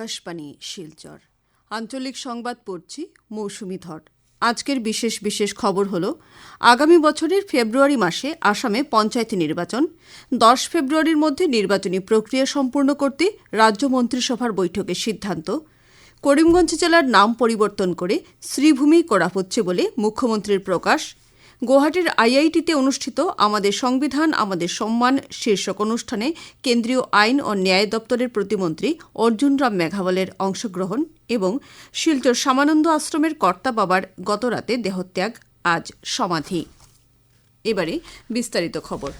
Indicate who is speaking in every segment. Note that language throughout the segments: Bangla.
Speaker 1: আকাশবাণী শিলচর আঞ্চলিক সংবাদ পড়ছি মৌসুমি ধর আজকের বিশেষ বিশেষ খবর হল আগামী বছরের ফেব্রুয়ারি মাসে আসামে পঞ্চায়েত নির্বাচন দশ ফেব্রুয়ারির মধ্যে নির্বাচনী প্রক্রিয়া সম্পূর্ণ করতে রাজ্য মন্ত্রিসভার বৈঠকে সিদ্ধান্ত করিমগঞ্জ জেলার নাম পরিবর্তন করে শ্রীভূমি করা হচ্ছে বলে মুখ্যমন্ত্রীর প্রকাশ গুয়াহাটির আইআইটিতে অনুষ্ঠিত আমাদের সংবিধান আমাদের সম্মান শীর্ষক অনুষ্ঠানে কেন্দ্রীয় আইন ও ন্যায় দপ্তরের প্রতিমন্ত্রী অর্জুন রাম মেঘাওয়ালের অংশগ্রহণ এবং শিলচর সামানন্দ আশ্রমের কর্তা বাবার গতরাতে দেহত্যাগ আজ সমাধি এবারে বিস্তারিত খবর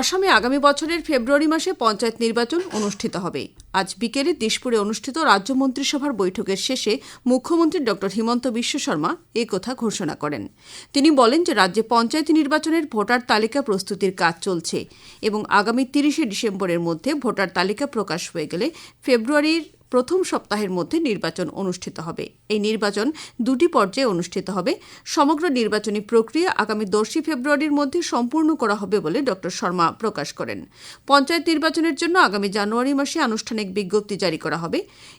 Speaker 1: আসামে আগামী বছরের ফেব্রুয়ারি মাসে পঞ্চায়েত নির্বাচন অনুষ্ঠিত হবে আজ বিকেলে দিশপুরে অনুষ্ঠিত রাজ্য মন্ত্রিসভার বৈঠকের শেষে মুখ্যমন্ত্রী ড হিমন্ত বিশ্ব শর্মা কথা ঘোষণা করেন তিনি বলেন যে রাজ্যে পঞ্চায়েত নির্বাচনের ভোটার তালিকা প্রস্তুতির কাজ চলছে এবং আগামী তিরিশে ডিসেম্বরের মধ্যে ভোটার তালিকা প্রকাশ হয়ে গেলে ফেব্রুয়ারির প্রথম সপ্তাহের মধ্যে নির্বাচন অনুষ্ঠিত হবে এই নির্বাচন দুটি পর্যায়ে অনুষ্ঠিত হবে সমগ্র নির্বাচনী প্রক্রিয়া আগামী দশই ফেব্রুয়ারির মধ্যে সম্পূর্ণ করা হবে বলে ড শর্মা প্রকাশ করেন পঞ্চায়েত নির্বাচনের জন্য আগামী জানুয়ারি মাসে আনুষ্ঠানিক বিজ্ঞপ্তি জারি করা হবে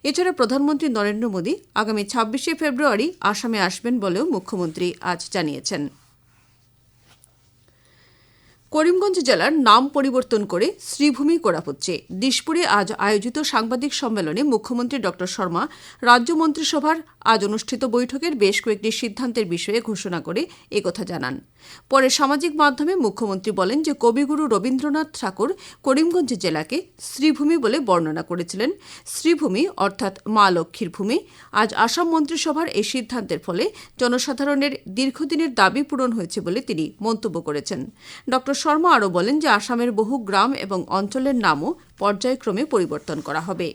Speaker 1: এছাড়া প্রধানমন্ত্রী নরেন্দ্র মোদী আগামী ছাব্বিশে ফেব্রুয়ারি আসামে আসবেন বলেও মুখ্যমন্ত্রী আজ জানিয়েছেন করিমগঞ্জ জেলার নাম পরিবর্তন করে শ্রীভূমি করা হচ্ছে দিশপুরে আজ আয়োজিত সাংবাদিক সম্মেলনে মুখ্যমন্ত্রী ড শর্মা রাজ্য মন্ত্রিসভার আজ অনুষ্ঠিত বৈঠকের বেশ কয়েকটি সিদ্ধান্তের বিষয়ে ঘোষণা করে একথা জানান পরে সামাজিক মাধ্যমে মুখ্যমন্ত্রী বলেন যে কবিগুরু রবীন্দ্রনাথ ঠাকুর করিমগঞ্জ জেলাকে শ্রীভূমি বলে বর্ণনা করেছিলেন শ্রীভূমি অর্থাৎ মা লক্ষ্মীর ভূমি আজ আসাম মন্ত্রিসভার এই সিদ্ধান্তের ফলে জনসাধারণের দীর্ঘদিনের দাবি পূরণ হয়েছে বলে তিনি মন্তব্য করেছেন ড শর্মা আরও বলেন যে আসামের বহু গ্রাম এবং অঞ্চলের নামও পর্যায়ক্রমে পরিবর্তন করা হবে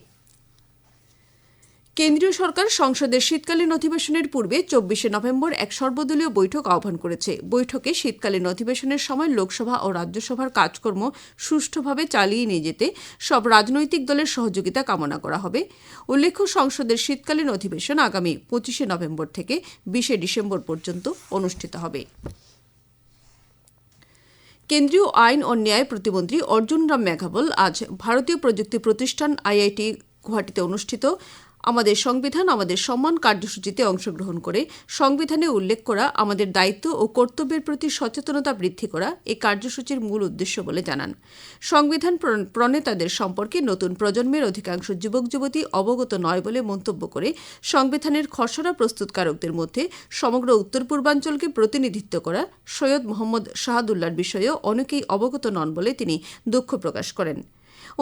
Speaker 1: কেন্দ্রীয় সরকার সংসদের শীতকালীন অধিবেশনের পূর্বে চব্বিশে নভেম্বর এক সর্বদলীয় বৈঠক আহ্বান করেছে বৈঠকে শীতকালীন অধিবেশনের সময় লোকসভা ও রাজ্যসভার কাজকর্ম সুষ্ঠুভাবে চালিয়ে নিয়ে যেতে সব রাজনৈতিক দলের সহযোগিতা কামনা করা হবে উল্লেখ্য সংসদের শীতকালীন অধিবেশন আগামী পঁচিশে নভেম্বর থেকে বিশে ডিসেম্বর পর্যন্ত অনুষ্ঠিত হবে কেন্দ্রীয় আইন ও ন্যায় প্রতিমন্ত্রী অর্জুন রাম মেঘাবল আজ ভারতীয় প্রযুক্তি প্রতিষ্ঠান আইআইটি গুয়াহাটিতে অনুষ্ঠিত আমাদের সংবিধান আমাদের সম্মান কার্যসূচিতে অংশগ্রহণ করে সংবিধানে উল্লেখ করা আমাদের দায়িত্ব ও কর্তব্যের প্রতি সচেতনতা বৃদ্ধি করা এই কার্যসূচির মূল উদ্দেশ্য বলে জানান সংবিধান প্রণেতাদের সম্পর্কে নতুন প্রজন্মের অধিকাংশ যুবক যুবতী অবগত নয় বলে মন্তব্য করে সংবিধানের খসড়া প্রস্তুতকারকদের মধ্যে সমগ্র উত্তর পূর্বাঞ্চলকে প্রতিনিধিত্ব করা সৈয়দ মোহাম্মদ শাহাদুল্লার বিষয়েও অনেকেই অবগত নন বলে তিনি দুঃখ প্রকাশ করেন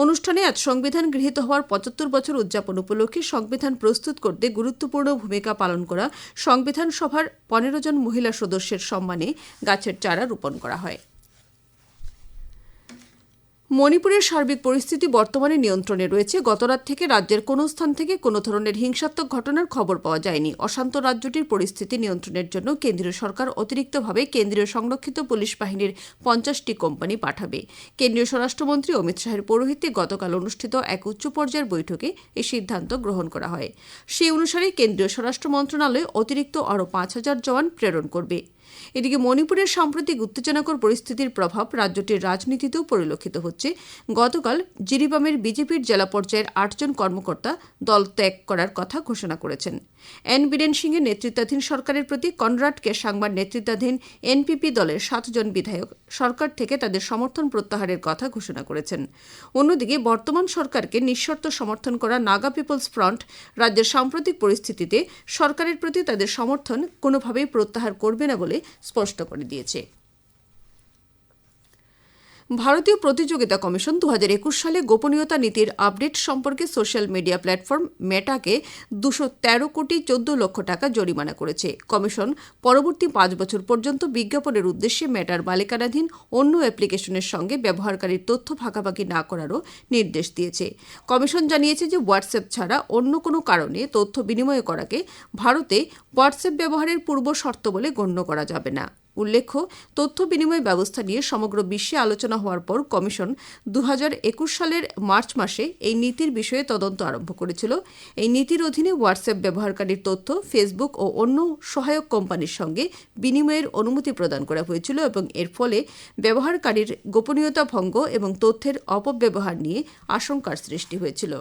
Speaker 1: অনুষ্ঠানে আজ সংবিধান গৃহীত হওয়ার পঁচাত্তর বছর উদযাপন উপলক্ষে সংবিধান প্রস্তুত করতে গুরুত্বপূর্ণ ভূমিকা পালন করা সংবিধান সভার পনেরো জন মহিলা সদস্যের সম্মানে গাছের চারা রোপণ করা হয় মণিপুরের সার্বিক পরিস্থিতি বর্তমানে নিয়ন্ত্রণে রয়েছে গতরাত থেকে রাজ্যের কোনো স্থান থেকে কোনো ধরনের হিংসাত্মক ঘটনার খবর পাওয়া যায়নি অশান্ত রাজ্যটির পরিস্থিতি নিয়ন্ত্রণের জন্য কেন্দ্রীয় সরকার অতিরিক্তভাবে কেন্দ্রীয় সংরক্ষিত পুলিশ বাহিনীর পঞ্চাশটি কোম্পানি পাঠাবে কেন্দ্রীয় স্বরাষ্ট্রমন্ত্রী অমিত শাহের পৌরোহিত্যে গতকাল অনুষ্ঠিত এক উচ্চ পর্যায়ের বৈঠকে এই সিদ্ধান্ত গ্রহণ করা হয় সেই অনুসারে কেন্দ্রীয় স্বরাষ্ট্র মন্ত্রণালয় অতিরিক্ত আরও পাঁচ হাজার জওয়ান প্রেরণ করবে এদিকে মণিপুরের সাম্প্রতিক উত্তেজনাকর পরিস্থিতির প্রভাব রাজ্যটির রাজনীতিতেও পরিলক্ষিত হচ্ছে গতকাল জিরিবামের বিজেপির জেলা পর্যায়ের আটজন কর্মকর্তা দল ত্যাগ করার কথা ঘোষণা করেছেন এন বীরেন সিংয়ের নেতৃত্বাধীন সরকারের প্রতি কনরাড কে সাংবার নেতৃত্বাধীন এনপিপি দলের সাতজন বিধায়ক সরকার থেকে তাদের সমর্থন প্রত্যাহারের কথা ঘোষণা করেছেন অন্যদিকে বর্তমান সরকারকে নিঃশর্ত সমর্থন করা নাগা পিপলস ফ্রন্ট রাজ্যের সাম্প্রতিক পরিস্থিতিতে সরকারের প্রতি তাদের সমর্থন কোনোভাবেই প্রত্যাহার করবে না বলে স্পষ্ট করে দিয়েছে ভারতীয় প্রতিযোগিতা কমিশন দু সালে গোপনীয়তা নীতির আপডেট সম্পর্কে সোশ্যাল মিডিয়া প্ল্যাটফর্ম মেটাকে দুশো তেরো কোটি চোদ্দ লক্ষ টাকা জরিমানা করেছে কমিশন পরবর্তী পাঁচ বছর পর্যন্ত বিজ্ঞাপনের উদ্দেশ্যে মেটার মালিকানাধীন অন্য অ্যাপ্লিকেশনের সঙ্গে ব্যবহারকারীর তথ্য ভাগাভাগি না করারও নির্দেশ দিয়েছে কমিশন জানিয়েছে যে হোয়াটসঅ্যাপ ছাড়া অন্য কোনো কারণে তথ্য বিনিময় করাকে ভারতে হোয়াটসঅ্যাপ ব্যবহারের পূর্ব শর্ত বলে গণ্য করা যাবে না উল্লেখ্য তথ্য বিনিময় ব্যবস্থা নিয়ে সমগ্র বিশ্বে আলোচনা হওয়ার পর কমিশন দু সালের মার্চ মাসে এই নীতির বিষয়ে তদন্ত আরম্ভ করেছিল এই নীতির অধীনে হোয়াটসঅ্যাপ ব্যবহারকারীর তথ্য ফেসবুক ও অন্য সহায়ক কোম্পানির সঙ্গে বিনিময়ের অনুমতি প্রদান করা হয়েছিল এবং এর ফলে ব্যবহারকারীর গোপনীয়তা ভঙ্গ এবং তথ্যের অপব্যবহার নিয়ে আশঙ্কার সৃষ্টি হয়েছিল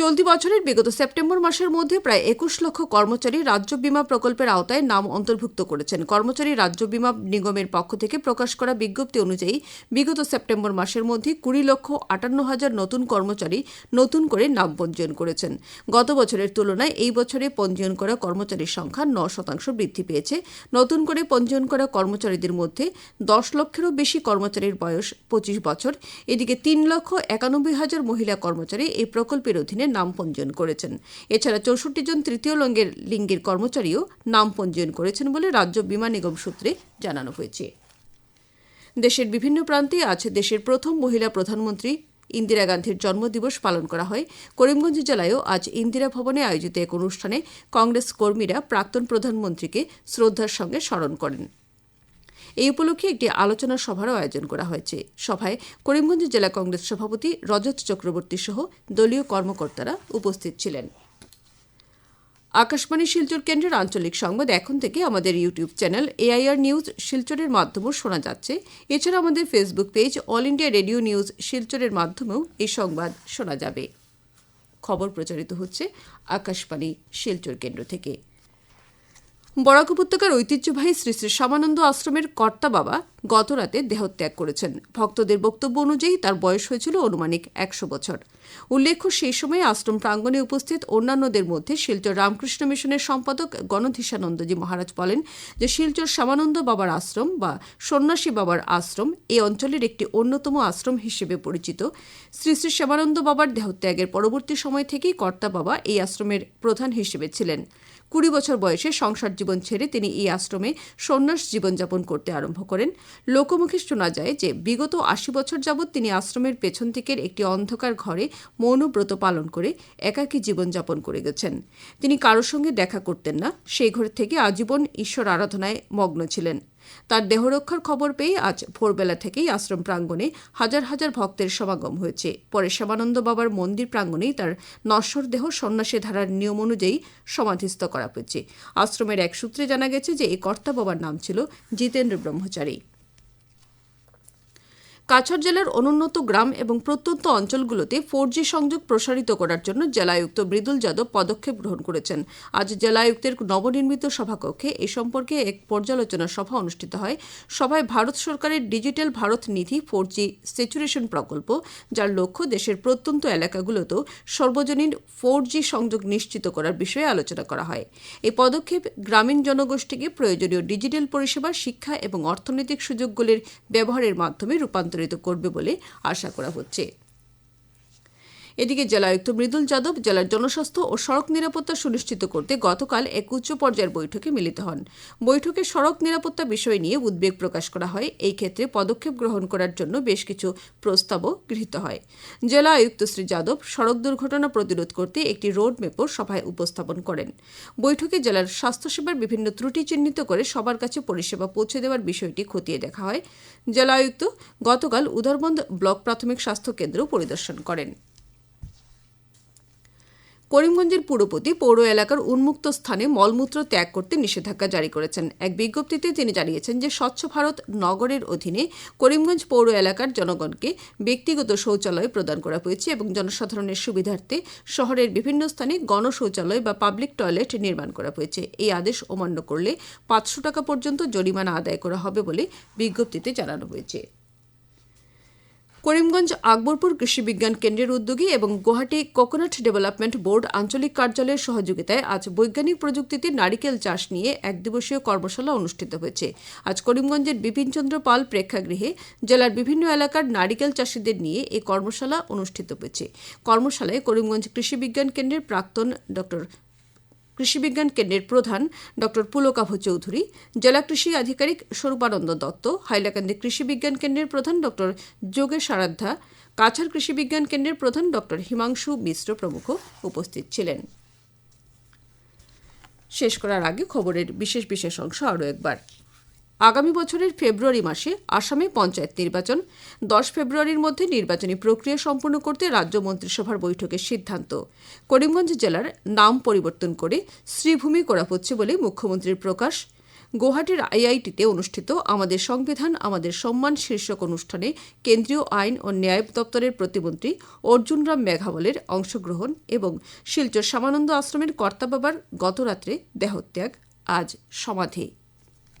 Speaker 1: চলতি বছরের বিগত সেপ্টেম্বর মাসের মধ্যে প্রায় একুশ লক্ষ কর্মচারী রাজ্য বিমা প্রকল্পের আওতায় নাম অন্তর্ভুক্ত করেছেন কর্মচারী রাজ্য বিমা নিগমের পক্ষ থেকে প্রকাশ করা বিজ্ঞপ্তি অনুযায়ী বিগত সেপ্টেম্বর মাসের মধ্যে কুড়ি লক্ষ আটান্ন হাজার নতুন কর্মচারী নতুন করে নাম পঞ্জীয়ন করেছেন গত বছরের তুলনায় এই বছরে পঞ্জীয়ন করা কর্মচারীর সংখ্যা ন শতাংশ বৃদ্ধি পেয়েছে নতুন করে পঞ্জীয়ন করা কর্মচারীদের মধ্যে দশ লক্ষেরও বেশি কর্মচারীর বয়স পঁচিশ বছর এদিকে তিন লক্ষ একানব্বই হাজার মহিলা কর্মচারী এই প্রকল্পের অধীনে কর্মচারীদের নাম পঞ্জীয়ন করেছেন এছাড়া চৌষট্টি জন তৃতীয় লঙ্গের লিঙ্গের কর্মচারীও নাম পঞ্জীয়ন করেছেন বলে রাজ্য বিমা নিগম সূত্রে জানানো হয়েছে দেশের বিভিন্ন প্রান্তে আজ দেশের প্রথম মহিলা প্রধানমন্ত্রী ইন্দিরা গান্ধীর জন্মদিবস পালন করা হয় করিমগঞ্জ জেলায়ও আজ ইন্দিরা ভবনে আয়োজিত এক অনুষ্ঠানে কংগ্রেস কর্মীরা প্রাক্তন প্রধানমন্ত্রীকে শ্রদ্ধার সঙ্গে স্মরণ করেন এই উপলক্ষে একটি আলোচনা সভারও আয়োজন করা হয়েছে সভায় করিমগঞ্জ জেলা কংগ্রেস সভাপতি রজত চক্রবর্তী সহ দলীয় কর্মকর্তারা উপস্থিত ছিলেন আকাশবাণী শিলচর কেন্দ্রের আঞ্চলিক সংবাদ এখন থেকে আমাদের ইউটিউব চ্যানেল এআইআর নিউজ শিলচরের মাধ্যমেও শোনা যাচ্ছে এছাড়া আমাদের Facebook page All India Radio news শিলচরের মাধ্যমেও এই সংবাদ শোনা যাবে খবর প্রচারিত হচ্ছে আকাশবাণী শিলচর কেন্দ্র থেকে বরাক উপত্যকার ঐতিহ্যবাহী শ্রী শ্রী সমানন্দ আশ্রমের কর্তা বাবা গতরাতে দেহত্যাগ করেছেন ভক্তদের বক্তব্য অনুযায়ী তার বয়স হয়েছিল অনুমানিক একশো বছর উল্লেখ্য সেই সময় আশ্রম প্রাঙ্গণে উপস্থিত অন্যান্যদের মধ্যে শিলচর রামকৃষ্ণ মিশনের সম্পাদক গণধীশানন্দজি মহারাজ বলেন যে শিলচর সমানন্দ বাবার আশ্রম বা সন্ন্যাসী বাবার আশ্রম এই অঞ্চলের একটি অন্যতম আশ্রম হিসেবে পরিচিত শ্রী শ্রী শ্যামানন্দ বাবার দেহত্যাগের পরবর্তী সময় থেকেই কর্তা বাবা এই আশ্রমের প্রধান হিসেবে ছিলেন কুড়ি বছর বয়সে সংসার জীবন ছেড়ে তিনি এই আশ্রমে সন্ন্যাস জীবনযাপন করতে আরম্ভ করেন লোকমুখে শোনা যায় যে বিগত আশি বছর যাবৎ তিনি আশ্রমের পেছন থেকে একটি অন্ধকার ঘরে মৌনব্রত পালন করে একাকী জীবনযাপন করে গেছেন তিনি কারোর সঙ্গে দেখা করতেন না সেই ঘর থেকে আজীবন ঈশ্বর আরাধনায় মগ্ন ছিলেন তার দেহরক্ষার খবর পেয়ে আজ ভোরবেলা থেকেই আশ্রম প্রাঙ্গণে হাজার হাজার ভক্তের সমাগম হয়েছে পরে শিবানন্দ বাবার মন্দির প্রাঙ্গণেই তার নশ্বর দেহ সন্ন্যাসী ধারার নিয়ম অনুযায়ী সমাধিস্থ করা হয়েছে আশ্রমের এক সূত্রে জানা গেছে যে এই কর্তা বাবার নাম ছিল জিতেন্দ্র ব্রহ্মচারী কাছাড় জেলার অনুন্নত গ্রাম এবং প্রত্যন্ত অঞ্চলগুলোতে ফোর জি সংযোগ প্রসারিত করার জন্য জেলায়ুক্ত মৃদুল যাদব পদক্ষেপ গ্রহণ করেছেন আজ জেলায়ুক্তের নবনির্মিত সভাকক্ষে এ সম্পর্কে এক পর্যালোচনা সভা অনুষ্ঠিত হয় সভায় ভারত সরকারের digital Bharat Nidhi four G saturation প্রকল্প যার লক্ষ্য দেশের প্রত্যন্ত এলাকাগুলোতেও সর্বজনীন ফোর জি সংযোগ নিশ্চিত করার বিষয়ে আলোচনা করা হয় এই পদক্ষেপ গ্রামীণ জনগোষ্ঠীকে প্রয়োজনীয় ডিজিটাল পরিষেবা শিক্ষা এবং অর্থনৈতিক সুযোগগুলির ব্যবহারের মাধ্যমে রূপান্তর রূপান্তরিত করবে বলে আশা করা হচ্ছে এদিকে জেলায়ুক্ত মৃদুল যাদব জেলার জনস্বাস্থ্য ও সড়ক নিরাপত্তা সুনিশ্চিত করতে গতকাল এক উচ্চ পর্যায়ের বৈঠকে মিলিত হন বৈঠকে সড়ক নিরাপত্তা বিষয় নিয়ে উদ্বেগ প্রকাশ করা হয় এই ক্ষেত্রে পদক্ষেপ গ্রহণ করার জন্য বেশ কিছু প্রস্তাবও গৃহীত হয় জেলা আয়ুক্ত শ্রী যাদব সড়ক দুর্ঘটনা প্রতিরোধ করতে একটি রোড ম্যাপও সভায় উপস্থাপন করেন বৈঠকে জেলার স্বাস্থ্যসেবার বিভিন্ন ত্রুটি চিহ্নিত করে সবার কাছে পরিষেবা পৌঁছে দেওয়ার বিষয়টি খতিয়ে দেখা হয় জেলা আয়ুক্ত গতকাল উদারবন্দ ব্লক প্রাথমিক স্বাস্থ্য কেন্দ্র পরিদর্শন করেন করিমগঞ্জের পুরপতি পৌর এলাকার উন্মুক্ত স্থানে মলমূত্র ত্যাগ করতে নিষেধাজ্ঞা জারি করেছেন এক বিজ্ঞপ্তিতে তিনি জানিয়েছেন যে স্বচ্ছ ভারত নগরের অধীনে করিমগঞ্জ পৌর এলাকার জনগণকে ব্যক্তিগত শৌচালয় প্রদান করা হয়েছে এবং জনসাধারণের সুবিধার্থে শহরের বিভিন্ন স্থানে গণশৌচালয় বা পাবলিক টয়লেট নির্মাণ করা হয়েছে এই আদেশ অমান্য করলে পাঁচশো টাকা পর্যন্ত জরিমানা আদায় করা হবে বলে বিজ্ঞপ্তিতে জানানো হয়েছে করিমগঞ্জ আকবরপুর কৃষি বিজ্ঞান কেন্দ্রের উদ্যোগী এবং গুয়াহাটি কোকোনাট ডেভেলপমেন্ট বোর্ড আঞ্চলিক কার্যালয়ের সহযোগিতায় আজ বৈজ্ঞানিক প্রযুক্তিতে নারিকেল চাষ নিয়ে এক দিবসীয় কর্মশালা অনুষ্ঠিত হয়েছে আজ করিমগঞ্জের চন্দ্র পাল প্রেক্ষাগৃহে জেলার বিভিন্ন এলাকার নারিকেল চাষিদের নিয়ে এই কর্মশালা অনুষ্ঠিত হয়েছে কর্মশালায় করিমগঞ্জ কৃষি বিজ্ঞান কেন্দ্রের প্রাক্তন ড কৃষিবিজ্ঞান কেন্দ্রের প্রধান ড পুলকাভ চৌধুরী জেলা কৃষি আধিকারিক স্বরূপানন্দ দত্ত হাইলাকান্দি কৃষি বিজ্ঞান কেন্দ্রের প্রধান ড যোগেশ আরাধ্যা কাছাড় কৃষি বিজ্ঞান কেন্দ্রের প্রধান ড হিমাংশু মিশ্র প্রমুখ উপস্থিত ছিলেন শেষ করার আগে খবরের বিশেষ বিশেষ অংশ আরও একবার আগামী বছরের ফেব্রুয়ারি মাসে আসামে পঞ্চায়েত নির্বাচন দশ ফেব্রুয়ারির মধ্যে নির্বাচনী প্রক্রিয়া সম্পন্ন করতে রাজ্য মন্ত্রিসভার বৈঠকের সিদ্ধান্ত করিমগঞ্জ জেলার নাম পরিবর্তন করে শ্রীভূমি করা হচ্ছে বলে মুখ্যমন্ত্রীর প্রকাশ গুয়াহাটির আইআইটিতে অনুষ্ঠিত আমাদের সংবিধান আমাদের সম্মান শীর্ষক অনুষ্ঠানে কেন্দ্রীয় আইন ও ন্যায় দপ্তরের প্রতিমন্ত্রী অর্জুন রাম মেঘাওয়ালের অংশগ্রহণ এবং শিলচর শ্যামানন্দ আশ্রমের কর্তাবাবার গতরাত্রে দেহত্যাগ আজ সমাধি